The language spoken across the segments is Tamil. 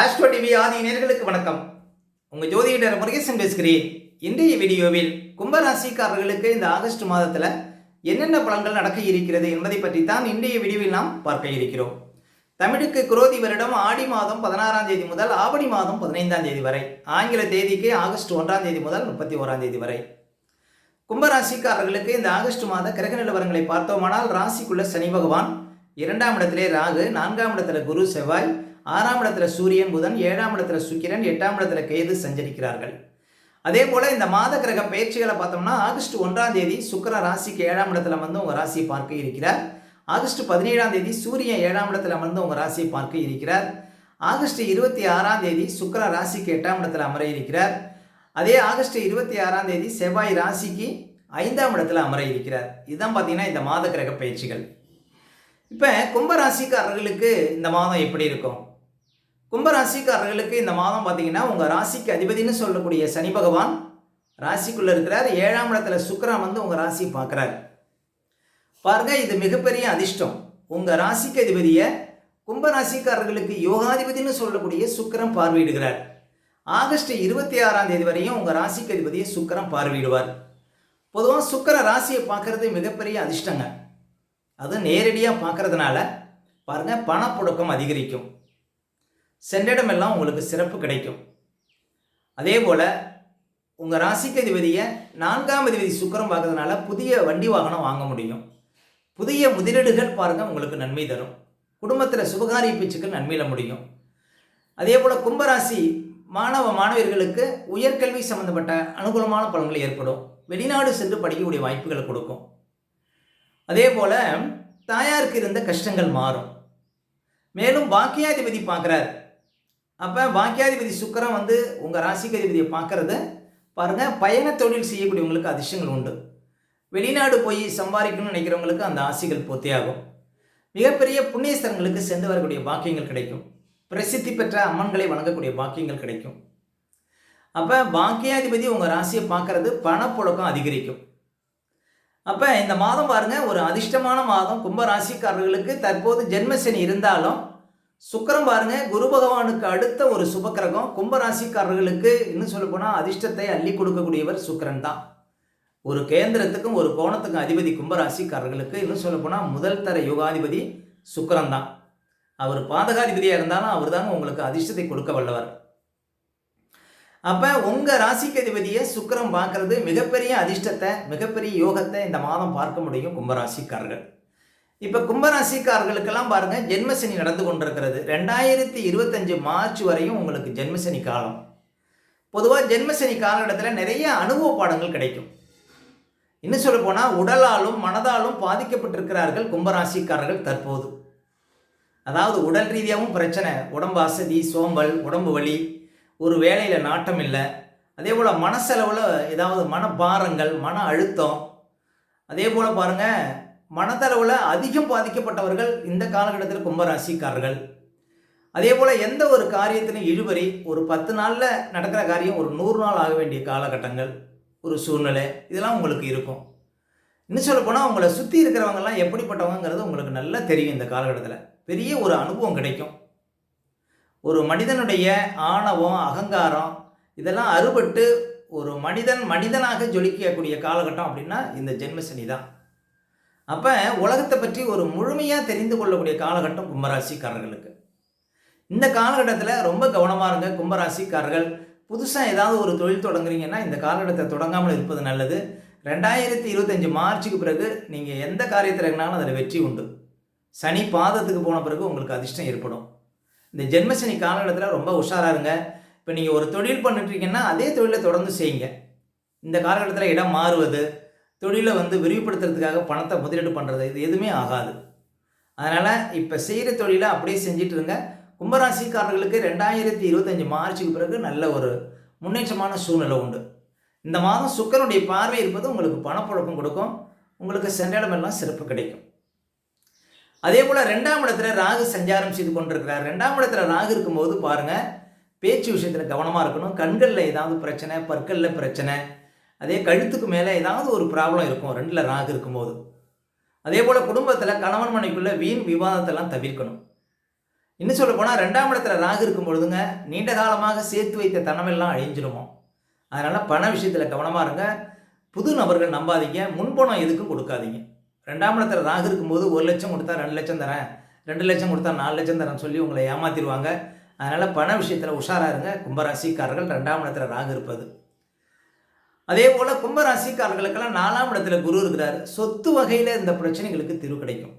ஆஸ்ட்ரோ டிவி ஆதி நேர்களுக்கு வணக்கம். உங்கள் ஜோதிடர் முருகேசன் பேசுகிறேன். இன்றைய வீடியோவில் கும்பராசிக்காரர்களுக்கு இந்த ஆகஸ்ட் மாதத்தில் என்னென்ன பலன்கள் நடக்க இருக்கிறது என்பதை பற்றி தான் இன்றைய வீடியோவில் நாம் பார்க்க இருக்கிறோம். தமிழுக்கு குரோதி வருடம் ஆடி மாதம் பதினாறாம் தேதி முதல் ஆவணி மாதம் பதினைந்தாம் தேதி வரை ஆங்கில தேதிக்கு ஆகஸ்ட் ஒன்றாம் தேதி முதல் முப்பத்தி ஓராம் தேதி வரை. கும்பராசிக்காரர்களுக்கு இந்த ஆகஸ்ட் மாத கிரக நிலவரங்களை பார்த்தோமானால் ராசிக்குள்ள சனி பகவான் இரண்டாம் இடத்திலே ராகு நான்காம் இடத்துல குரு செவ்வாய் ஆறாம் இடத்துல சூரியன் புதன் ஏழாம் இடத்துல சுக்கிரன் எட்டாம் இடத்துல கேது சஞ்சரிக்கிறார்கள். அதே போல் இந்த மாத கிரக பயிற்சிகளை பார்த்தோம்னா ஆகஸ்ட் ஒன்றாம் தேதி சுக்கர ராசிக்கு ஏழாம் இடத்துல வந்து உங்கள் ராசியை பார்க்க இருக்கிறார். ஆகஸ்ட் பதினேழாம் தேதி சூரியன் ஏழாம் இடத்துல வந்து உங்கள் ராசியை பார்க்க இருக்கிறார். ஆகஸ்ட் இருபத்தி ஆறாம் தேதி சுக்கர ராசிக்கு எட்டாம் இடத்துல அமர இருக்கிறார். அதே ஆகஸ்ட் இருபத்தி ஆறாம் தேதி செவ்வாய் ராசிக்கு ஐந்தாம் இடத்துல அமர இருக்கிறார். இதுதான் பார்த்தீங்கன்னா இந்த மாத கிரக பயிற்சிகள். இப்போ கும்பராசிக்காரர்களுக்கு இந்த மாதம் எப்படி இருக்கும்? கும்பராசிக்காரர்களுக்கு இந்த மாதம் பார்த்தீங்கன்னா உங்கள் ராசிக்கு அதிபதினு சொல்லக்கூடிய சனி பகவான் ராசிக்குள்ளே இருக்கிறார். ஏழாம் இடத்துல சுக்கரம் வந்து உங்கள் ராசி பார்க்குறாரு. பாருங்க இது மிகப்பெரிய அதிர்ஷ்டம். உங்கள் ராசிக்கு அதிபதியை கும்பராசிக்காரர்களுக்கு யோகாதிபதினு சொல்லக்கூடிய சுக்கரம் பார்வையிடுகிறார். ஆகஸ்ட் இருபத்தி ஆறாம் தேதி வரையும் உங்கள் ராசிக்கு அதிபதியை சுக்கரம் பார்வையிடுவார். பொதுவாக சுக்கர ராசியை பார்க்கறது மிகப்பெரிய அதிர்ஷ்டங்க. அது நேரடியாக பார்க்கறதுனால பாருங்க பணப்புழக்கம் அதிகரிக்கும். சென்றிடமெல்லாம் உங்களுக்கு சிறப்பு கிடைக்கும். அதே போல் உங்கள் ராசிக்கு அதிபதியை நான்காம் அதிபதி சுக்கிரம் பார்க்கறதுனால புதிய வண்டி வாகனம் வாங்க முடியும். புதிய முதலீடுகள் பாருங்கள் உங்களுக்கு நன்மை தரும். குடும்பத்தில் சுபகாரிய பேச்சுக்கள் நன்மையில முடியும். அதே போல் கும்பராசி மாணவ மாணவர்களுக்கு உயர்கல்வி சம்பந்தப்பட்ட அனுகூலமான பலன்கள் ஏற்படும். வெளிநாடு சென்று படிக்கக்கூடிய வாய்ப்புகளை கொடுக்கும். அதே போல் தாயாருக்கு இருந்த கஷ்டங்கள் மாறும். மேலும் பாக்கியாதிபதி பார்க்குறார். அப்போ பாக்கியாதிபதி சுக்கரம் வந்து உங்கள் ராசிக்கு அதிபதியை பார்க்குறது பாருங்கள் பயண தொழில் செய்யக்கூடியவங்களுக்கு அதிர்ஷ்டங்கள் உண்டு. வெளிநாடு போய் சம்பாதிக்கணும்னு நினைக்கிறவங்களுக்கு அந்த ஆசைகள் பூர்த்தியாகும். மிகப்பெரிய புண்ணியஸ்தலங்களுக்கு சென்று வரக்கூடிய பாக்கியங்கள் கிடைக்கும். பிரசித்தி பெற்ற அம்மன்களை வணங்கக்கூடிய பாக்கியங்கள் கிடைக்கும். அப்போ பாக்கியாதிபதி உங்கள் ராசியை பார்க்கறது பணப்புழக்கம் அதிகரிக்கும். அப்போ இந்த மாதம் பாருங்கள் ஒரு அதிர்ஷ்டமான மாதம். கும்ப ராசிக்காரர்களுக்கு தற்போது ஜென்மசனி இருந்தாலும் சுக்கிரம் பாருங்க குரு பகவானுக்கு அடுத்த ஒரு சுபக்கிரகம். கும்பராசிக்காரர்களுக்கு இன்னும் சொல்ல போனால் அதிர்ஷ்டத்தை அள்ளி கொடுக்கக்கூடியவர் சுக்கரன் தான். ஒரு கேந்திரத்துக்கும் ஒரு கோணத்துக்கும் அதிபதி கும்பராசிக்காரர்களுக்கு இன்னும் சொல்ல போனால் முதல் தர யோகாதிபதி சுக்கரன் தான். அவர் பாதகாதிபதியாக இருந்தாலும் அவர் தாங்க உங்களுக்கு அதிர்ஷ்டத்தை கொடுக்க வல்லவர். அப்போ உங்கள் ராசிக்கு அதிபதியை சுக்கிரம் பார்க்கறது மிகப்பெரிய அதிர்ஷ்டத்தை மிகப்பெரிய யோகத்தை இந்த மாதம் பார்க்க முடியும் கும்பராசிக்காரர்கள். இப்போ கும்பராசிக்காரர்களுக்கெல்லாம் பாருங்கள் ஜென்மசனி நடந்து கொண்டிருக்கிறது. ரெண்டாயிரத்தி இருபத்தஞ்சு மார்ச் வரையும் உங்களுக்கு ஜென்மசனி காலம். பொதுவாக ஜென்மசனி காலகட்டத்தில் நிறைய அனுபவ பாடங்கள் கிடைக்கும். இன்னும் சொல்ல போனால் உடலாலும் மனதாலும் பாதிக்கப்பட்டிருக்கிறார்கள் கும்பராசிக்காரர்கள் தற்போது. அதாவது உடல் ரீதியாகவும் பிரச்சனை. உடம்பு அசதி சோம்பல் உடம்பு வலி ஒரு வேலையில் நாட்டம் இல்லை. அதே போல் மனசளவில் ஏதாவது மனபாரங்கள் மன அழுத்தம். அதே போல் பாருங்கள் மனதளவில் அதிகம் பாதிக்கப்பட்டவர்கள் இந்த காலகட்டத்தில் கும்பராசிக்காரர்கள். அதே போல் எந்த ஒரு காரியத்திலும் இழுபறி ஒரு பத்து நாளில் நடக்கிற காரியம் ஒரு நூறு நாள் ஆக வேண்டிய காலகட்டங்கள் ஒரு சூழ்நிலை இதெல்லாம் உங்களுக்கு இருக்கும். இன்னும் சொல்லப்போனால் உங்களை சுற்றி இருக்கிறவங்கெல்லாம் எப்படிப்பட்டவங்கிறது உங்களுக்கு நல்லா தெரியும் இந்த காலகட்டத்தில். பெரிய ஒரு அனுபவம் கிடைக்கும். ஒரு மனிதனுடைய ஆணவம் அகங்காரம் இதெல்லாம் அறுபட்டு ஒரு மனிதன் மனிதனாக ஜொலிக்கக்கூடிய காலகட்டம் அப்படின்னா இந்த ஜென்மசனி தான். அப்போ உலகத்தை பற்றி ஒரு முழுமையாக தெரிந்து கொள்ளக்கூடிய காலகட்டம் கும்பராசிக்காரர்களுக்கு. இந்த காலகட்டத்தில் ரொம்ப கவனமாக இருங்க கும்பராசிக்காரர்கள். புதுசாக ஏதாவது ஒரு தொழில் தொடங்குறீங்கன்னா இந்த காலகட்டத்தை தொடங்காமல் இருப்பது நல்லது. ரெண்டாயிரத்தி இருபத்தஞ்சி மார்ச்சுக்கு பிறகு நீங்கள் எந்த காரியத்தில் இருந்தாலும் அதில் வெற்றி உண்டு. சனி பாதத்துக்கு போன பிறகு உங்களுக்கு அதிர்ஷ்டம் ஏற்படும். இந்த ஜென்மசனி காலகட்டத்தில் ரொம்ப உஷாராக இருங்க. இப்போ நீங்கள் ஒரு தொழில் பண்ணிட்டுருக்கீங்கன்னா அதே தொழிலை தொடர்ந்து செய்யுங்க. இந்த காலகட்டத்தில் இடம் மாறுவது தொழிலை வந்து விரிவுபடுத்துறதுக்காக பணத்தை முதலீடு பண்ணுறது இது எதுவுமே ஆகாது. அதனால் இப்போ செய்கிற தொழிலை அப்படியே செஞ்சுட்டு இருங்க. கும்பராசிக்காரர்களுக்கு ரெண்டாயிரத்தி இருபத்தஞ்சி மார்ச்சுக்கு பிறகு நல்ல ஒரு முன்னேற்றமான சூழ்நிலை உண்டு. இந்த மாதம் சுக்கரனுடைய பார்வை இருப்பது உங்களுக்கு பணப்புழக்கம் கொடுக்கும். உங்களுக்கு சென்றிடமெல்லாம் சிறப்பு கிடைக்கும். அதே போல் ரெண்டாம் இடத்துல ராகு சஞ்சாரம் செய்து கொண்டிருக்கிறார். ரெண்டாம் இடத்துல ராகு இருக்கும்போது பாருங்கள் பேச்சு விஷயத்தில் கவனமாக இருக்கணும். கண்களில் ஏதாவது பிரச்சனை பற்களில் பிரச்சனை அதே கழுத்துக்கு மேலே ஏதாவது ஒரு ப்ராப்ளம் இருக்கும் ரெண்டில் ராகு இருக்கும்போது. அதே போல் குடும்பத்தில் கணவன் மனைக்குள்ளே வீண் விவாதத்தெல்லாம் தவிர்க்கணும். இன்னும் சொல்ல போனால் ரெண்டாம் இடத்துல ராகு இருக்கும் பொழுதுங்க நீண்ட காலமாக சேர்த்து வைத்த தனமெல்லாம் அழிஞ்சிருமோ? அதனால் பண விஷயத்தில் கவனமாக இருங்க. புது நபர்கள் நம்பாதீங்க முன்பணம் எதுக்கும் கொடுக்காதீங்க. ரெண்டாம் இடத்துல ராகு இருக்கும்போது ஒரு லட்சம் கொடுத்தா ரெண்டு லட்சம் தரேன் ரெண்டு லட்சம் கொடுத்தா நாலு லட்சம் தரேன் சொல்லி உங்களை ஏமாத்திடுவாங்க. அதனால் பண விஷயத்தில் உஷாராக இருங்க. கும்பராசிக்காரர்கள் ரெண்டாம் இடத்துல ராகு இருப்பது. அதே போல் கும்பராசிக்காரர்களுக்கெல்லாம் நாலாம் இடத்துல குரு இருக்கிறார். சொத்து வகையில் இந்த பிரச்சனைகளுக்கு தீர்வு கிடைக்கும்.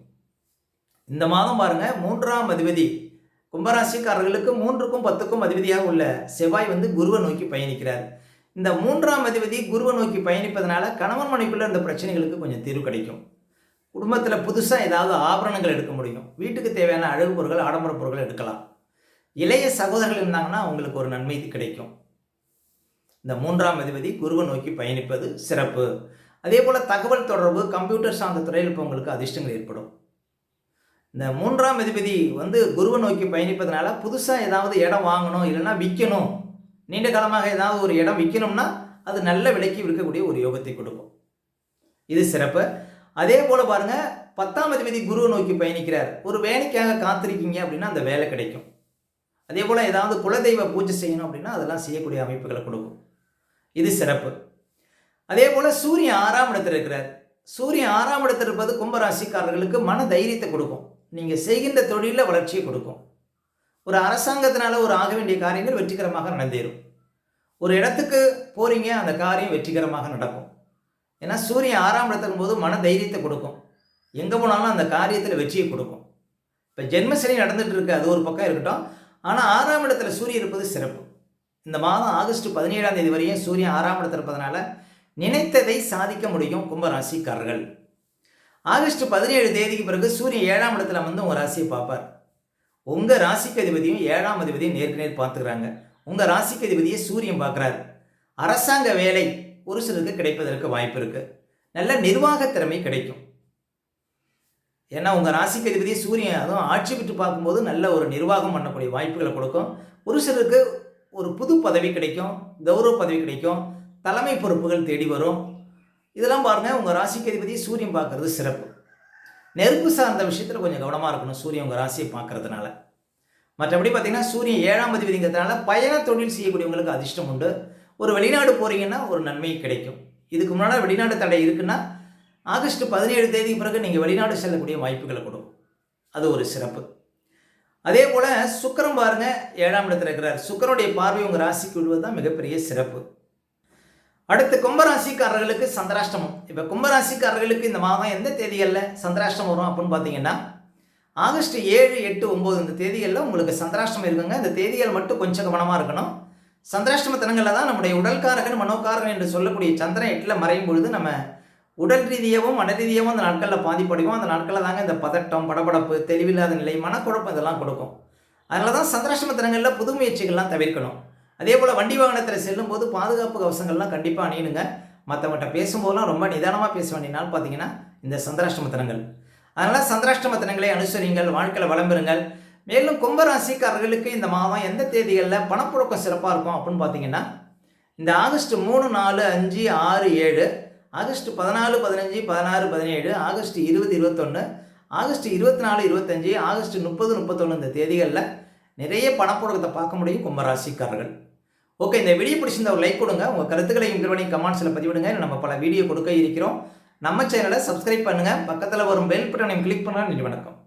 இந்த மாதம் பாருங்க மூன்றாம் அதிபதி. கும்பராசிக்காரர்களுக்கு மூன்றுக்கும் பத்துக்கும் அதிபதியாக உள்ள செவ்வாய் வந்து குருவை நோக்கி பயணிக்கிறார். இந்த மூன்றாம் அதிபதி குருவை நோக்கி பயணிப்பதனால கணவன் மனைக்குள்ள இந்த பிரச்சனைகளுக்கு கொஞ்சம் தீர்வு கிடைக்கும். குடும்பத்தில் புதுசாக ஏதாவது ஆபரணங்கள் எடுக்க முடியும். வீட்டுக்கு தேவையான அழகு பொருட்கள் ஆடம்பர பொருட்கள் எடுக்கலாம். இளைய சகோதரர்கள் இருந்தாங்கன்னா அவங்களுக்கு ஒரு நன்மை கிடைக்கும். இந்த மூன்றாம் அதிபதி குருவை நோக்கி பயணிப்பது சிறப்பு. அதே போல் தகவல் தொடர்பு கம்ப்யூட்டர் சார்ந்த துறையில் இப்போ உங்களுக்கு அதிர்ஷ்டங்கள் ஏற்படும். இந்த மூன்றாம் அதிபதி வந்து குருவை நோக்கி பயணிப்பதனால புதுசாக ஏதாவது இடம் வாங்கணும் இல்லைன்னா விற்கணும் நீண்ட காலமாக ஏதாவது ஒரு இடம் விற்கணும்னா அது நல்ல விலைக்கு விற்கக்கூடிய ஒரு யோகத்தை கொடுக்கும். இது சிறப்பு. அதே போல் பாருங்கள் பத்தாம் அதிபதி குருவை நோக்கி பயணிக்கிறார். ஒரு வேலைக்காக காத்திருக்கீங்க அப்படின்னா அந்த வேலை கிடைக்கும். அதே போல் ஏதாவது குலதெய்வ பூஜை செய்யணும் அப்படின்னா அதெல்லாம் செய்யக்கூடிய அமைப்புகளை கொடுக்கும். இது சிறப்பு. அதே போல் சூரியன் ஆறாம் இடத்தில் இருக்கிறார். சூரியன் ஆறாம் இடத்தில் இருப்பது கும்பராசிக்காரர்களுக்கு மன தைரியத்தை கொடுக்கும். நீங்கள் செய்கின்ற தொழிலில் வளர்ச்சியை கொடுக்கும். ஒரு அரசாங்கத்தினால ஒரு ஆக வேண்டிய காரியங்கள் வெற்றிகரமாக நடந்தேறும். ஒரு இடத்துக்கு போகிறீங்க அந்த காரியம் வெற்றிகரமாக நடக்கும். ஏன்னா சூரியன் ஆறாம் இடத்துல போது மன தைரியத்தை கொடுக்கும். எங்கே போனாலும் அந்த காரியத்தில் வெற்றியை கொடுக்கும். இப்போ ஜென்மசனி நடந்துட்டு இருக்கு அது ஒரு பக்கம் இருக்கட்டும். ஆனால் ஆறாம் இடத்துல சூரியன் இருப்பது சிறப்பு. இந்த மாதம் ஆகஸ்ட் பதினேழாம் தேதி வரையும் சூரியன் ஆறாம் இடத்தில் இருப்பதனால நினைத்ததை சாதிக்க முடியும் கும்பராசிக்காரர்கள். ஆகஸ்ட் பதினேழு தேதிக்கு பிறகு சூரியன் ஏழாம் இடத்துல வந்து உங்கள் ராசியை பார்ப்பார். உங்கள் ராசிக்கு அதிபதியும் ஏழாம் அதிபதியும் நேருக்கு நேர் பார்த்துக்கிறாங்க. உங்கள் ராசிக்கு அதிபதியை சூரியன் பார்க்குறாரு. அரசாங்க வேலை ஒரு சிலருக்கு கிடைப்பதற்கு வாய்ப்பு இருக்குது நல்ல நிர்வாக திறமை கிடைக்கும். ஏன்னா உங்கள் ராசிக்கு அதிபதியை சூரியன் அதுவும் ஆட்சி விட்டு பார்க்கும்போது நல்ல ஒரு நிர்வாகம் பண்ணக்கூடிய வாய்ப்புகளை கொடுக்கும். ஒரு சிலருக்கு ஒரு புது பதவி கிடைக்கும் கௌரவ பதவி கிடைக்கும் தலைமை பொறுப்புகள் தேடி வரும். இதெல்லாம் பாருங்கள் உங்கள் ராசிக்கு அதிபதி சூரியன் பார்க்குறது சிறப்பு. நெருப்பு சார்ந்த விஷயத்தில் கொஞ்சம் கவனமாக இருக்கணும் சூரியன் உங்கள் ராசியை பார்க்கறதுனால. மற்றபடி பார்த்தீங்கன்னா சூரியன் ஏழாம் அதிபதிங்கிறதுனால பயண தொழில் செய்யக்கூடியவங்களுக்கு அதிர்ஷ்டம் உண்டு. ஒரு வெளிநாடு போகிறீங்கன்னா ஒரு நன்மை கிடைக்கும். இதுக்கு முன்னால் வெளிநாடு தடை இருக்குன்னா ஆகஸ்ட் பதினேழு தேதி பிறகு நீங்கள் வெளிநாடு செல்லக்கூடிய வாய்ப்புகளை கொடுக்கும் அது ஒரு சிறப்பு. அதே போல் சுக்கரம் பாருங்க ஏழாம் இடத்துல இருக்கிறார். சுக்கரனுடைய பார்வை உங்கள் ராசிக்கு விடுவது தான் மிகப்பெரிய சிறப்பு. அடுத்து கும்பராசிக்காரர்களுக்கு சந்திராஷ்டமம். இப்போ கும்பராசிக்காரர்களுக்கு இந்த மாதம் எந்த தேதிகளில் சந்திராஷ்டமம் வரும் அப்படின்னு பார்த்தீங்கன்னா ஆகஸ்ட் ஏழு எட்டு ஒம்பது இந்த தேதிகளில் உங்களுக்கு சந்திராஷ்டமம் இருக்குங்க. இந்த தேதிகள் மட்டும் கொஞ்சம் கவனமாக இருக்கணும். சந்திராஷ்டம தினங்களில் தான் நம்முடைய உடல்காரகன் மனோகாரகன் என்று சொல்லக்கூடிய சந்திரன் எட்டில் மறையும் பொழுது நம்ம உடல் ரீதியாகவும் மன ரீதியாகவும் அந்த நாட்களில் பாதிப்படைவோம் அந்த நாட்களில் தாங்க இந்த பதட்டம் படபடப்பு தெளிவில்லாத நிலை மனக்குழப்பம் இதெல்லாம் கொடுக்கும். அதனால தான் சந்திராஷ்டம தினங்களில் புது முயற்சிகள்லாம் தவிர்க்கணும். அதே போல் வண்டி வாகனத்தில் செல்லும்போது பாதுகாப்பு கவசங்கள்லாம் கண்டிப்பாக அணியணுங்க. மற்றவங்கள்ட்ட பேசும்போதெல்லாம் ரொம்ப நிதானமாக பேச வேண்டிய நாள் பார்த்தீங்கன்னா இந்த சந்திராஷ்டம தினங்கள். அதனால் சந்திராஷ்டம தினங்களை அனுசரிங்கள் வாழ்க்கையில் வளம்பெறுங்கள் மேலும் கும்பராசிக்காரர்களுக்கு இந்த மாதம் எந்த தேதிகளில் பணப்புழக்கம் சிறப்பாக இருக்கும் அப்படின்னு பார்த்தீங்கன்னா இந்த ஆகஸ்ட் மூணு நாலு அஞ்சு ஆறு ஏழு ஆகஸ்ட் பதினாலு பதினஞ்சு பதினாறு பதினேழு ஆகஸ்ட் இருபது இருபத்தொன்று ஆகஸ்ட் இருபத்தி நாலு இருபத்தஞ்சி ஆகஸ்ட் முப்பது முப்பத்தொன்று இந்த தேதிகளில் நிறைய பணப்புழக்கத்தை பார்க்க முடியும் கும்பராசிக்காரர்கள். ஓகே இந்த வீடியோ பிடிச்சிருந்த ஒரு லைக் கொடுங்க. உங்கள் கருத்துக்களை இங்கிருவனை கமெண்ட்ஸில் பதிவிடுங்க. நம்ம பல வீடியோ கொடுக்க இருக்கிறோம். நம்ம சேனலை சப்ஸ்கிரைப் பண்ணுங்கள் பக்கத்தில் வரும் பெல் பட்டனையும் கிளிக் பண்ணுங்கள் நன்றி வணக்கம்.